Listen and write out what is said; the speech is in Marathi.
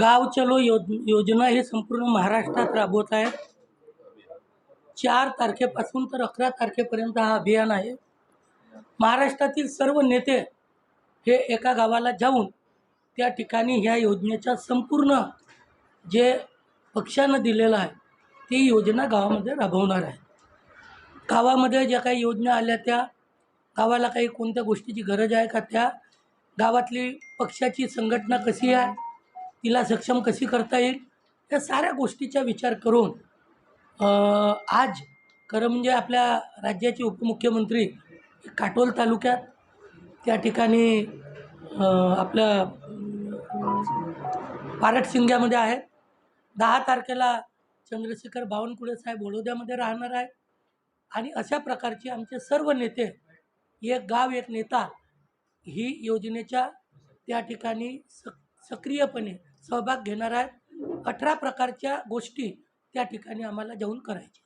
गाव चलो योज योजना हे संपूर्ण महाराष्ट्रात राबवत आहे. चार तारखेपासून तर अकरा तारखेपर्यंत हा अभियान आहे. महाराष्ट्रातील सर्व नेते हे एका गावाला जाऊन त्या ठिकाणी ह्या योजनेच्या संपूर्ण जे पक्षानं दिलेलं आहे ती योजना गावामध्ये राबवणार आहे. गावामध्ये ज्या काही योजना आल्या त्या गावाला काही कोणत्या गोष्टीची गरज आहे का त्या गावातली पक्षाची संघटना कशी आहे तिला सक्षम कशी करता येईल? या साऱ्या गोष्टीचा विचार करून आज खरं म्हणजे आपल्या राज्याचे उपमुख्यमंत्री काटोल तालुक्यात त्या ठिकाणी आपलं आपल्या पारटसिंग्यामध्ये आहेत. दहा तारखेला चंद्रशेखर बावनकुळे साहेब बडोद्यामध्ये राहणार आहेत. आणि अशा प्रकारचे आमचे सर्व नेते एक गाव एक नेता ही योजनेच्या त्या ठिकाणी सक सक्रियपणे सहभाग घेणार आहेत अठरा प्रकारच्या गोष्टी त्या ठिकाणी आम्हाला जाऊन करायच्या.